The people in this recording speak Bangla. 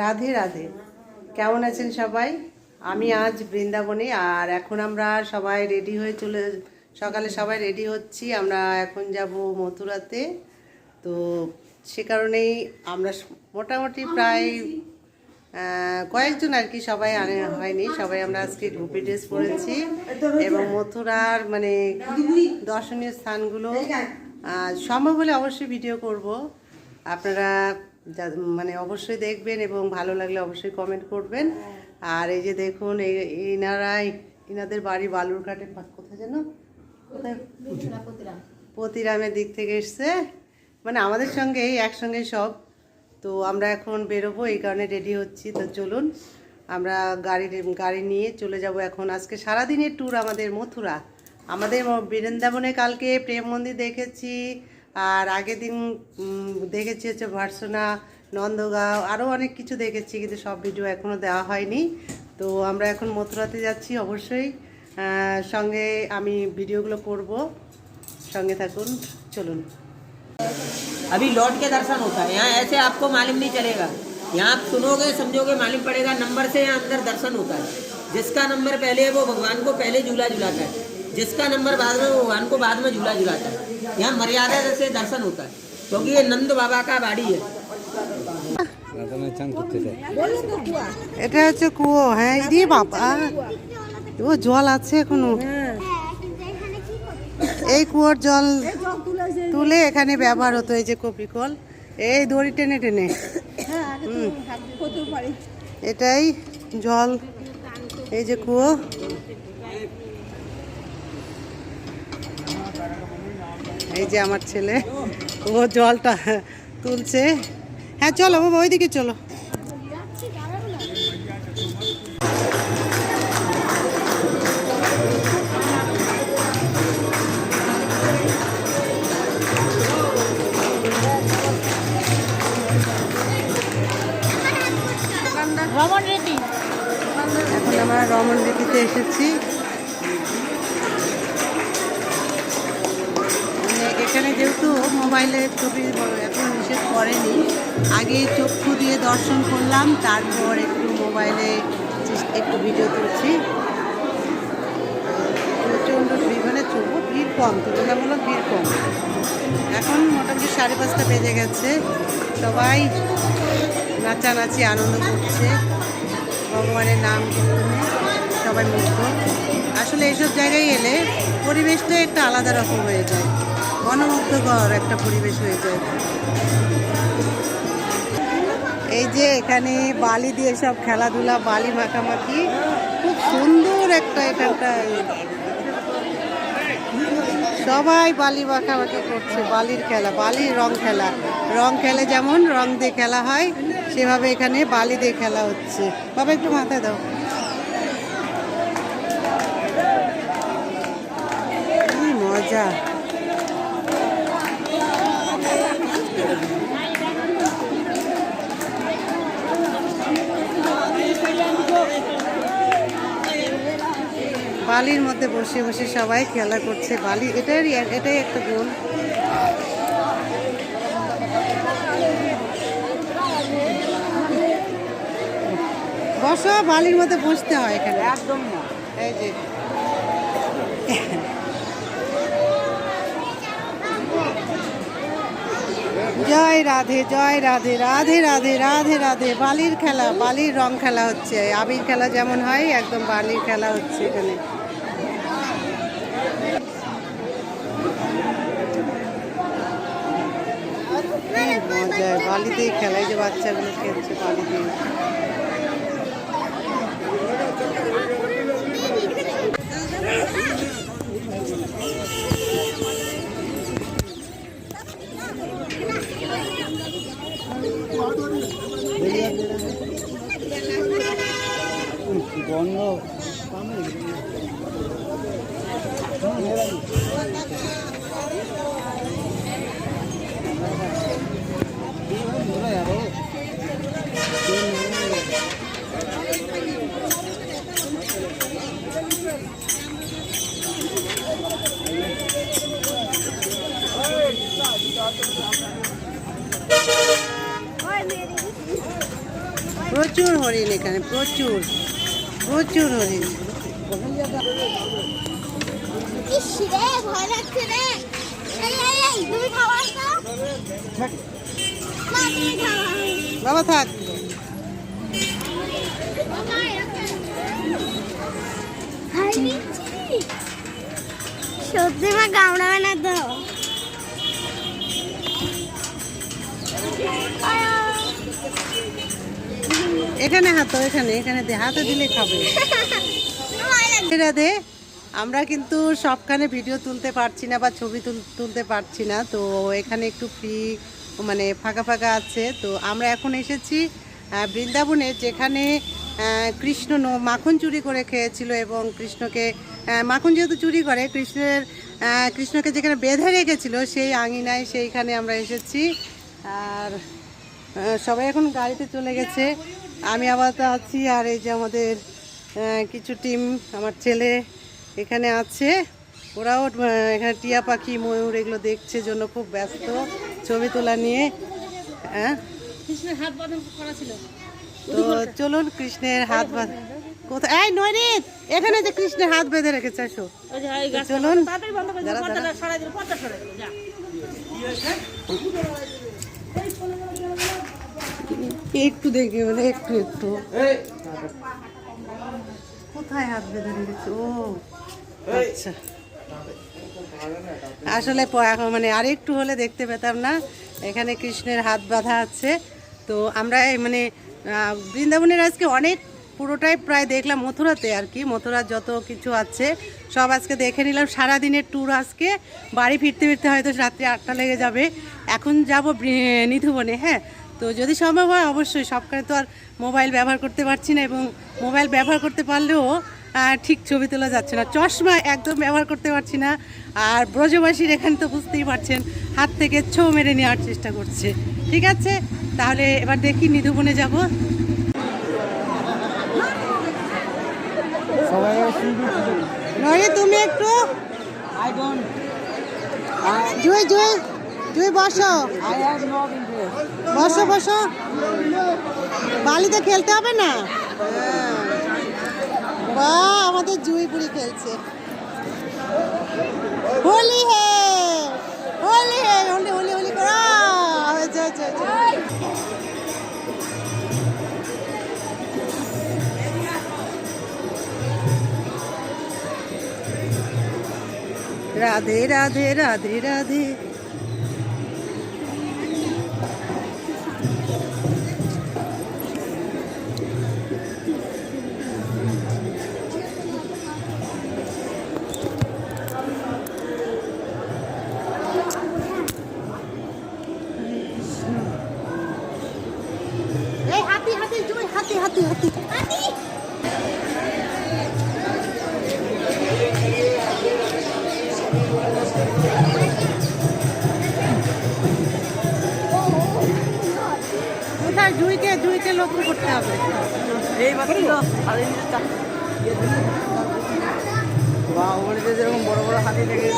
রাধে রাধে। কেমন আছেন সবাই? আমি আজ বৃন্দাবনে আর এখন আমরা সবাই রেডি হয়ে চলে সকালে সবাই রেডি হচ্ছি। আমরা এখন যাব মথুরাতে। তো সে কারণেই আমরা মোটামুটি প্রায় কয়েকজন আর কি সবাই আনে হয়নি। সবাই আমরা আজকে গ্রুপি ড্রেস পরেছি। এবং মথুরার মানে দর্শনীয় স্থানগুলো সম্ভব হলে অবশ্যই ভিডিও করব। আপনারা যা- মানে অবশ্যই দেখবেন এবং ভালো লাগলে অবশ্যই কমেন্ট করবেন। আর এই যে দেখুন এই এনারাই এনাদের বাড়ি বালুরঘাটে কোথায় যেন? কোথায়? প্রতিরামের দিক থেকে এসছে। মানে আমাদের সঙ্গে একসঙ্গে সব। তো আমরা এখন বেরোবো এই কারণে রেডি হচ্ছি। তো চলুন আমরা গাড়ি গাড়ি নিয়ে চলে যাব এখন। আজকে সারাদিনের ট্যুর আমাদের মথুরা। আমাদের বৃন্দাবনে কালকে প্রেম মন্দির দেখেছি। আর আগের দিন উম, দেখেছি হচ্ছে ভার্সনা নন্দগাঁও আরও অনেক কিছু দেখেছি কিন্তু সব ভিডিও এখনও দেওয়া হয়নি তো আমরা এখন মথুরাতে যাচ্ছি অবশ্যই আহ, সঙ্গে আমি ভিডিওগুলো করব সঙ্গে থাকুন চলুন अभी लौट के दर्शन होता है यहाँ ऐसे आपको मालूम नहीं चलेगा यहाँ आप सुनोगे समझोगे मालूम पड़ेगा नंबर से यहाँ अंदर दर्शन होता है जिसका नंबर पहले है वो भगवान को पहले झूला झुलाता है जिसका नंबर बाद में वो भगवान को बाद में झूला झुलाता है यहाँ मर्यादा से दर्शन होता है क्योंकि ये नंद बाबा का बाड़ी है এটা হচ্ছে কুয়ো হ্যাঁ রে বাবা ও জল আছে এখনো এই কুয়োর জল তুলে এখানে ব্যবহার হতো এই যে কপি কল এই দড়ি টেনে টেনে হুম। এটাই জল এই যে কুয়ো এই যে আমার ছেলে ও জলটা তুলছে। হ্যাঁ চলো বাবা ওইদিকে চলো। এখন আমরা রমন রীতিতে এসেছি। মোবাইলে ছবি এখন নিষেধ করেনি। আগে চক্ষু দিয়ে দর্শন করলাম, তারপর একটু মোবাইলে একটু ভিডিও তুলছি। প্রচণ্ড ভিড় মানে তবু ভিড় কম, তুলনামূলক ভিড় কম। এখন মোটামুটি সাড়ে পাঁচটা বেজে গেছে। সবাই নাচানাচি, আনন্দ করছে। ভগবানের নাম কীর্তনে সবাই মুগ্ধ। আসলে এইসব জায়গায় এলে পরিবেশটা একটা আলাদা রকম হয়ে যায়। মনোমুগ্ধকর একটা পরিবেশ হয়ে যায়। এই যে এখানে বালি দিয়ে সব খেলাধুলা, বালি মাখামাখি, খুব সুন্দর একটা এখানটা। সবাই বালি মাখামাখি করছে, বালির খেলা, বালির রং খেলা। রং খেলে যেমন রং দিয়ে খেলা হয়, সেভাবে এখানে বালি দিয়ে খেলা হচ্ছে। বাবা, একটু মাথায় দাও। মজা। বালির মধ্যে বসে বসে সবাই খেলা করছে। বালি এটাই এটাই একটা গোল। বসো বালির মধ্যে বসতে হয় এখানে। একদম না। এই যে। জয় রাধে জয় রাধে রাধে রাধে রাধে রাধে। বালির খেলা, বালির রং খেলা হচ্ছে। আবির খেলা যেমন হয়, একদম বালির খেলা হচ্ছে এখানে। কি মজায় বালি দিয়ে খেলায় যে বাচ্চাগুলো খেলছে বালি প্রচুর হরিণ এখানে প্রচুর প্রচুর হরিণ। বাবা থাক। সত্যি মা কামড়াবে না তো এখানে হাতো এখানে এখানে দে, হাতে দিলে খাবে। দে, আমরা কিন্তু সবখানে ভিডিও তুলতে পারছি না বা ছবি তুল- তুলতে পারছি না, তো এখানে একটু ফ্রি মানে ফাঁকা ফাঁকা আছে। তো আমরা এখন এসেছি বৃন্দাবনে যেখানে কৃষ্ণ মাখন চুরি করে খেয়েছিল এবং কৃষ্ণকে মাখন যেহেতু চুরি করে, কৃষ্ণের কৃষ্ণকে যেখানে বেঁধে রেখেছিল সেই আঙিনায় সেইখানে আমরা এসেছি। আর সবাই এখন গাড়িতে চলে গেছে। আমি আবার তো আছি আর এই যে আমাদের কিছু টিম আমার ছেলে এখানে আছে। ওরাও এখানে টিয়া পাখি ময়ূর এগুলো দেখছে জন্য খুব ব্যস্ত ছবি তোলা নিয়ে। হ্যাঁ? তো চলুন কৃষ্ণের হাত বাঁধ কোথায়? এখানে যে কৃষ্ণের হাত বেঁধে রেখেছে আসো। চলুন দাঁড়া, দাঁড়া। একটু দেখি মানে একটু একটু। কোথায় হাত বেঁধে রেখেছে? ও আচ্ছা। আসলে এখন মানে আর একটু হলে দেখতে পেতাম না। এখানে কৃষ্ণের হাত বাঁধা আছে। তো আমরা মানে বৃন্দাবনের আজকে অনেক, পুরোটাই প্রায় দেখলাম মথুরাতে আর কি। মথুরার যত কিছু আছে, সব আজকে দেখে নিলাম। সারা দিনের ট্যুর আজকে। বাড়ি ফিরতে ফিরতে হয়তো রাত্রি আটটা লেগে যাবে। এখন যাব নিধুবনে হ্যাঁ? তো যদি সম্ভব হয় অবশ্যই সবকালে তো আর মোবাইল ব্যবহার করতে পারছি না এবং মোবাইল ব্যবহার করতে পারলেও ঠিক ছবি তোলা যাচ্ছে না। চশমা একদম ব্যবহার করতে পারছি না। আর ব্রজবাসীর এখানে তো বুঝতেই পারছেন হাত থেকে ছৌ মেরে নেওয়ার চেষ্টা করছে। ঠিক আছে? তাহলে এবার দেখি নিধুবনে যাব। নয় তুমি একটু। জয় জয়। তুমি বসো। বসো বসো। বালিতে খেলতে হবে না? হ্যাঁ। বা, আমাদের জুই বুড়ি খেলছে। হোলি হে! হোলি হে! হোলি হোলি হোলি রাধে রাধে রাধে রাধে। কোথায়? জুইকে জুইকে লক্ষ্য করতে হবে। এই বাকিল যেরকম বড় বড় হাতি দেখে